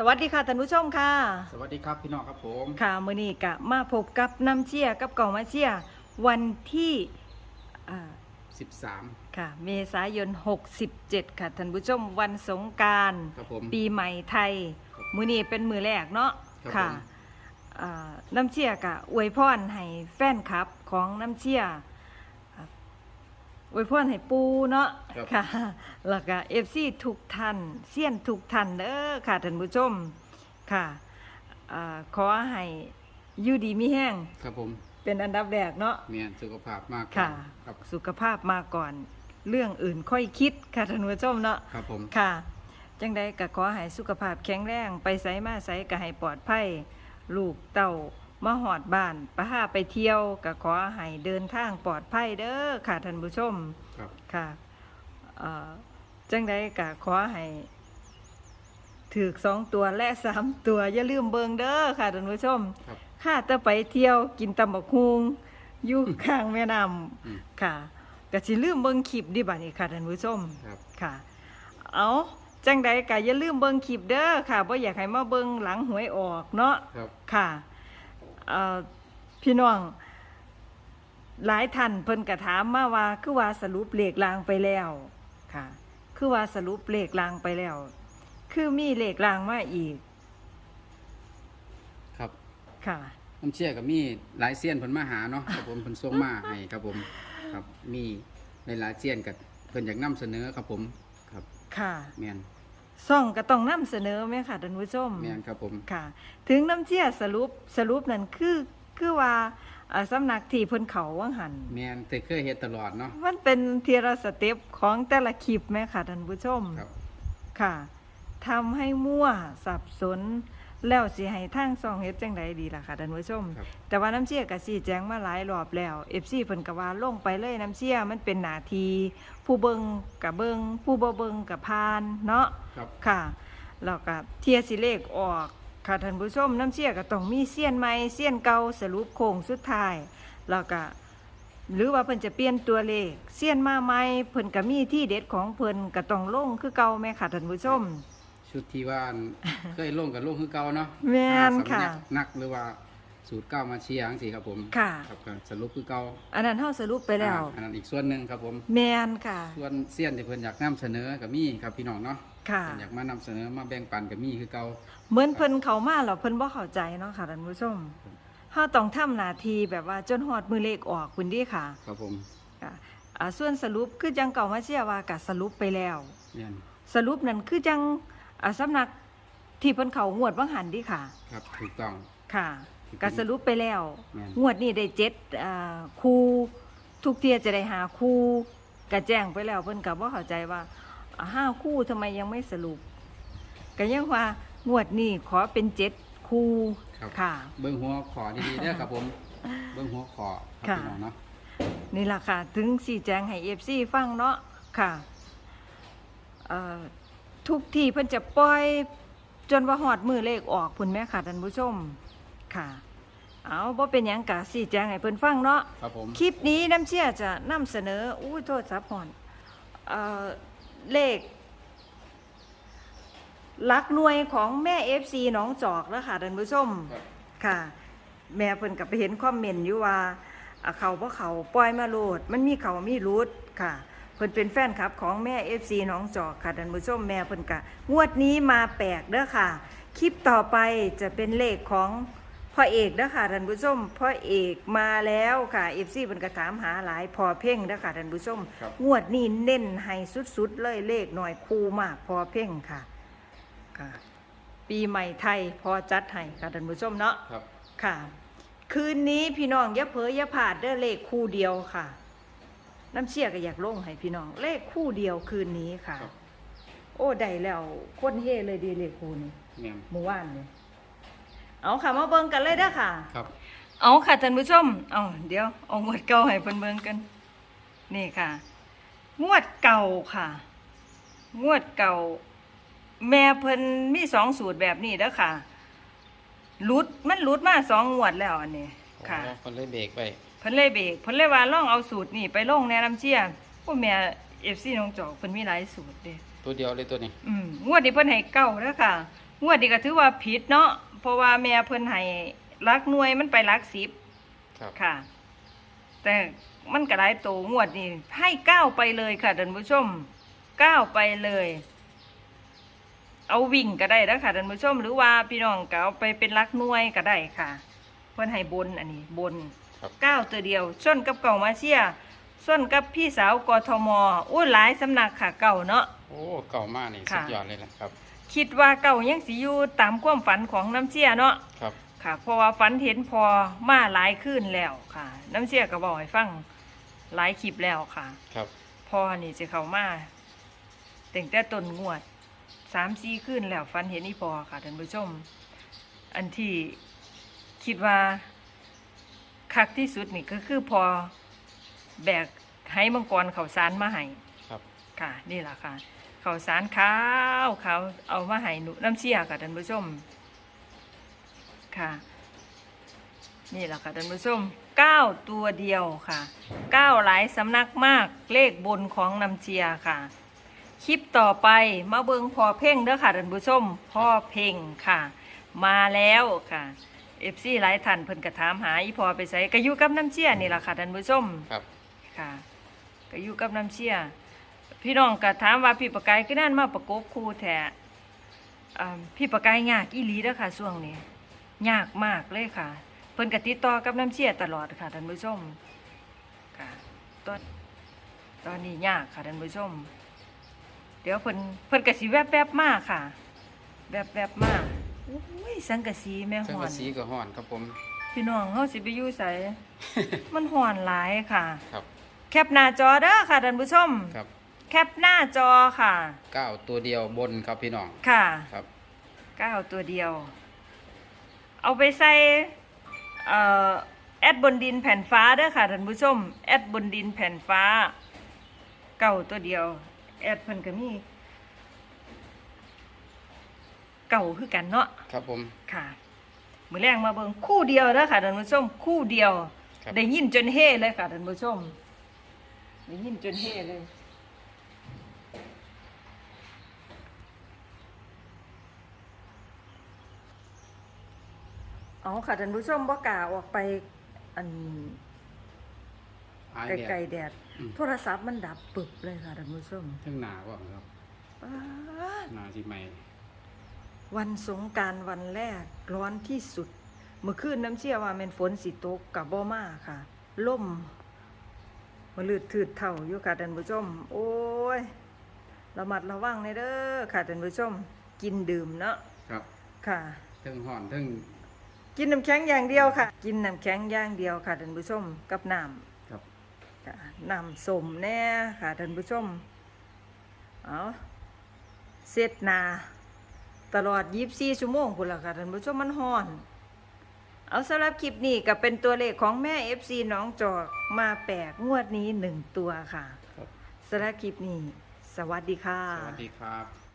สวัสดีค่ะท่านผู้ชมค่ะ สวัสดีครับพี่น้องครับผมค่ะมื้อนี้กะมาพบกับน้ำเชียกับกล่องมาเชียวันที่อ่า13 ค่ะ เมษายน 67 ค่ะท่านผู้ชมวันสงกราร ครับผม ปีใหม่ไทย ครับมื้อนี้เป็นมื้อแรกเนาะครับค่ะผม อ่าน้ำเชียกะอวยพรให้แฟนคลับของน้ำเชียอ่า อวยพรให้ปูเนาะครับ ค่ะแล้วก็ FC ทุกท่านเซียนทุกท่านเด้อค่ะท่านผู้ชมค่ะอ่าขอให้อยู่ดีมีแห้งครับผมเป็นอันดับแรกเนาะ เมียนสุขภาพมากค่ะ ครับสุขภาพมาก่อน เรื่องอื่นค่อยคิดค่ะท่านผู้ชมเนาะ ครับผม ค่ะ จังใดก็ขอให้สุขภาพแข็งแรง ไปไสมาไสก็ให้ปลอดภัย ลูกเต้า มาหอดบ้านไปหาไปเที่ยวก็ขอให้เดินทางปลอดภัยเด้อค่ะท่านผู้ชมครับ ค่ะเอ่อจังใดก็ขอให้ถือสองตัวและสามตัวอย่าลืมเบิงเด้อค่ะท่านผู้ชมครับข้าจะไปเที่ยวกินตำบักฮุงอยู่ข้างแม่น้อืมำค่ะก็สิลืมเบิงคลิปดิบัดนี้ค่ะท่านผู้ชม ครับ ค่ะ เอาจังใดก็อย่าลืมเบิงคลิปเด้อค่ะบ่อยากให้มาเบิงหลังหวยออกเนาะ ครับ ค่ะเอ่อ พี่น้อง หลายท่านเพิ่นก็ถามมาว่าคือว่าสรุปเลขลางไปแล้วค่ะ คือว่าสรุปเลขลางไปแล้ว คือมีเลขลางมาอีก ครับค่ะน้ำเชี่ยกับมีหลายเซียนเพิ่นมาหาเนาะครับผมเพิ่นส่งมาให้ครับผม ครับ มีหลายๆเซียนกับเพิ่นอยากนํเสนอครับผม ครับ ค่ะเมียน ซ่องก็ต้องนำเสนอไหมค่ะท่านผู้ชมเมียนครับผม ค่ะ ถึงน้ำเชี่ยสรุปสรุปนั่นคือคือว่าอ่าสำนักที่เพิ่นเขาว่างหันเมียนแต่เคยเฮ็ดตลอดเนาะมันเป็นเทียรสเต็ปของแต่ละคลิปไหมค่ะท่านผู้ชม ครับ ค่ะทำให้มั่วสับสน แล้วสิให้ทางซองเฮ็ดจังใดดีล่ะค่ะท่านผู้ชม ครับ แต่ว่าน้ำเชี่ยกับสีแจ้งมาหลายรอบแล้ว FC เพิ่นก็ว่าลงไปเลยน้ำเชี่ยมันเป็นหน้าทีผู้เบิงกับเบิงผู้บ่เบิงกับพานเนาะ ครับ ค่ะแล้วก็เทียสิเลขออกค่ะท่านผู้ชมน้ำเชี่ยก็ต้องมีเสี้ยนใหม่เสี้ยนเก่าสรุปโค้งสุดท้ายแล้วก็หรือว่าเพิ่นจะเปลี่ยนตัวเลขเสี้ยนมาใหม่เพิ่นก็มีที่เด็ดของเพิ่นก็ต้องลงคือเก่าแม่ค่ะท่านผู้ชม ชุดที่ว่าเคยลงกับลงคือเก่าเนาะแม่นค่ะสำนักนักหรือว่าสูตรเก้ามาเชียร์จังซี่ครับผมค่ะ ครับก็สรุปคือเก่าอันนั้นเฮาสรุปไปแล้ว อ่าอันนั้นอีกส่วนหนึ่งครับผม แม่นค่ะ ส่วนเสี้ยนที่เพิ่นอยากนำเสนอกับมีครับพี่น้องเนาะค่ะ เพิ่นอยากมานำเสนอมาแบ่งปันกับมีคือเก่า เหมือนเพิ่นเข้ามาแล้วเพิ่นบ่เข้าใจเนาะค่ะท่านผู้ชมเฮาต้องทำหน้าที่แบบว่าจนฮอดมือเลขออกพุ่นเดีค่ะครับผมค่ะอ่าส่วนสรุปคือจังเก่ามาเชื่อว่าก็สรุปไปแล้วเนี่ยสรุปนั่นคือจัง อ่าสำนักที่เพิ่นเขางวดว่างหันดิค่ะ ครับถูกต้อง ค่ะก็สรุปไปแล้ว แม่น งวดนี้ได้เจ็ดอ่าคูทุกเทียจะได้หาคูกระแจ้งไปแล้วเพิ่นก็บ่เข้าใจว่าอ่าห้าคู่ทำไมยังไม่สรุปก็ยังว่างวดนี้ขอเป็นเจ็ดคูครับ ค่ะ เบิ่งหัวขอดีๆเด้อครับผม เบิ่งหัวขอครับค่ะ พี่น้องเนาะ นี่ล่ะค่ะ ถึงสีแจงให้เอฟซีฟังเนาะค่ะเอ่อ ทุกที่เพิ่นจะปล่อย จนว่าหอดมือเลขออกพุ่นแม่ค่ะท่านผู้ชมค่ะ เอาบ่เป็นหยังกะสีแจงให้เพิ่นฟังเนาะ ครับผม คลิปนี้น้ำเชี่ยจะนำเสนอ อู้ยโทษซับหอนเอ่อเลขหลักหน่วยของแม่ FC หนองจอกแล้วค่ะท่านผู้ชม ครับ ค่ะ แม่เพิ่นก็ไปเห็นคอมเมนต์อยู่ว่าอะเขาบ่เขาปล่อยมาโลด มันมีเขามีรูดค่ะ เพิ่นเป็นแฟนคลับของแม่ FC น้องจอกค่ะท่านผู้ชมแม่เพิ่นก็งวดนี้มาแปลกเด้อค่ะ คลิปต่อไปจะเป็นเลขของพ่อเอกเด้อค่ะท่านผู้ชมพ่อเอกมาแล้วค่ะ FC เพิ่นก็ถามหาหลายพอเพ่งเด้อค่ะท่านผู้ชมครับ งวดนี้เน้นให้สุดๆเลยเลขหน่อยคู่มากพอเพ่งค่ะค่ะ ปีใหม่ไทยพอจัดให้ค่ะท่านผู้ชมเนาะ ครับ ค่ะ คืนนี้พี่น้องอย่าเผลออย่าผาดเด้อเลขคู่เดียวค่ะ น้ำเชี่ยก็อยากลงให้พี่น้อง เลขคู่เดียวคืนนี้ค่ะ ครับ โอ้ได้แล้วคนเฮ่เลยดีเลขคู่นี้แม่นเมื่อวานนี่เอาค่ะมาเบิ่งกันเลยเด้อค่ะ ครับ เอาค่ะท่านผู้ชมเอาเดี๋ยวเอางวดเก่าให้เพิ่นเบิ่งกัน นี่ค่ะ งวดเก่าค่ะ งวดเก่า แม่เพิ่นมีสองสูตรแบบนี้เด้อค่ะหลุดมันหลุดมาสองงวดแล้วอันนี้ค่ะ อ๋อคนเลยเบรกไป เพิ่นเลยเบรกเพิ่นเลยว่าลองเอาสูตรนี่ไปลงแนะนำเชียร์พวกแม่เอฟซีน้องจอกเพิ่นมีหลายสูตรเด้ตัวเดียวเลยตัวนี้ อืมงวดนี้เพิ่นให้เก้าเด้อค่ะ งวดนี้ก็ถือว่าผิดเนาะเพราะว่าแม่เพิ่นให้ลักหน่วยมันไปลักสิบครับค่ะ แต่มันก็หลายโตงวดนี้ให้เก้าไปเลยค่ะท่านผู้ชมเก้าไปเลย เอาวิ่งก็ได้แล้วค่ะท่านผู้ชม หรือว่าพี่น้องก็เอาไปเป็นลักหน่วยก็ได้ค่ะ เพิ่นให้บนอันนี้บน ครับเก้าตัวเดียวส้นกับเก่ามาเชียส้นกับพี่สาวกทมอู้หลายสำนักค่ะเก่าเนาะ โอ้เก่ามากนี่ค่ะ สุดยอดเลยแหละครับ คิดว่าเก่ายังสิอยู่ตามความฝันของน้ำเชี่ยเนาะครับ ค่ะ เพราะว่าฝันเห็นพอมาหลายคืนแล้วค่ะ น้ำเชี่ยก็บอกให้ฟังหลายคลิปแล้วค่ะ ครับ พอนี่จะเข้ามาตั้งแต่ต้นงวดสามสี่คืนแล้วฝันเห็นอีพอค่ะท่านผู้ชม อันที่คิดว่า คักที่สุดนี่ก็คือพอแบกให้มังกรเขาสารมาให้ครับ ค่ะ นี่แหละค่ะข้าวสารขาวขาวเอามาให้หนูน้ำเชี่ยค่ะท่านผู้ชม ค่ะ นี่แหละค่ะท่านผู้ชมเก้าตัวเดียวค่ะเก้าหลายสำนักมากเลขบนของน้ำเชียค่ะ คลิปต่อไปมาเบิงพอเพ่งเด้อค่ะท่านผู้ชมพ่อเพ่งค่ะ มาแล้วค่ะ เอฟซีหลายท่านเพิ่นกระถามหาอีพอไปใส่ก็อยู่กับน้ำเชี่ยนี่แหละค่ะท่านผู้ชมครับ ค่ะก็อยู่กับน้ำเชี่ยพี่น้องก็ถามว่าพี่ประกายก็นั่นมาประกบครูแท้อ่าพี่ประกายยากอีหลีเด้อค่ะช่วงนี้ยากมากเลยค่ะ เพิ่นก็ติดต่อกับน้ำเชี่ยตลอดค่ะท่านผู้ชมค่ะตอนตอนนี้ยากค่ะท่านผู้ชม เดี๋ยวเพิ่นเพิ่นก็สิแวบๆมากค่ะ แวบๆมาก โอ้ยสังกะสีแม่เครื่องฮ้อกระนสีก็ห่อนครับผม พี่น้องเฮาสิไปอยู่ไส มันฮ้อนหลายค่ะ ครับแคปหน้าจอเด้อค่ะท่านผู้ชม ครับแคปหน้าจอค่ะ เก้าตัวเดียวบนครับพี่น้องค่ะครับก้าวตัวเดียว เอาไปใส่เอ่อแอดบนดินแผ่นฟ้าเด้อค่ะท่านผู้ชม แอดบนดินแผ่นฟ้า เก่าตัวเดียว แอดเพิ่นก็มี เก่าคือกันเนาะครับผม ค่ะ มือแรงมาเบิ่งคู่เดียวเด้อค่ะท่านผู้ชมคู่เดียว ครับ ได้ยินจนเฮ่เลยค่ะท่านผู้ชมได้ยินจนเฮ่เลย เอาค่ะท่านผู้ชมบ่กล้าออกไปอันอายไกลแดดๆแดด อืม โทรศัพท์มันดับปึบเลยค่ะท่านผู้ชมเทั้งหนาก่อนครับป๊าดหนาที่ใหม่ วันสงกรารวันแรกร้อนที่สุด เมื่อคืนน้ำเชี่ยว่าแมันฝนสิตกกับบ่มาค่ะล่มมาลืดถืดเท่าอยู่ค่ะท่านผู้ชม โอ้ยระมัดระวังในเด้อค่ะท่านผู้ชม กินดื่มเนาะครับค่ะเทั้งห่อนเทั้งกินน้ำแข็งอย่างเดียวค่ะ กินน้ำแข็งอย่างเดียวค่ะท่านผู้ชม กับน้ำครับค่ะน้ำสมแน่ค่ะท่านผู้ชมเอาเสร็จหนา ตลอด 24 ชั่วโมงพุ่นละค่ะท่านผู้ชมมันฮ้อน เอาสำหรับคลิปนี้ก็เป็นตัวเลขของแม่ FC น้องจอกมาแปลกงวดนี้หนึ่งตัวค่ะครับ สำหรับคลิปนี้ สวัสดีค่ะ สวัสดีครับ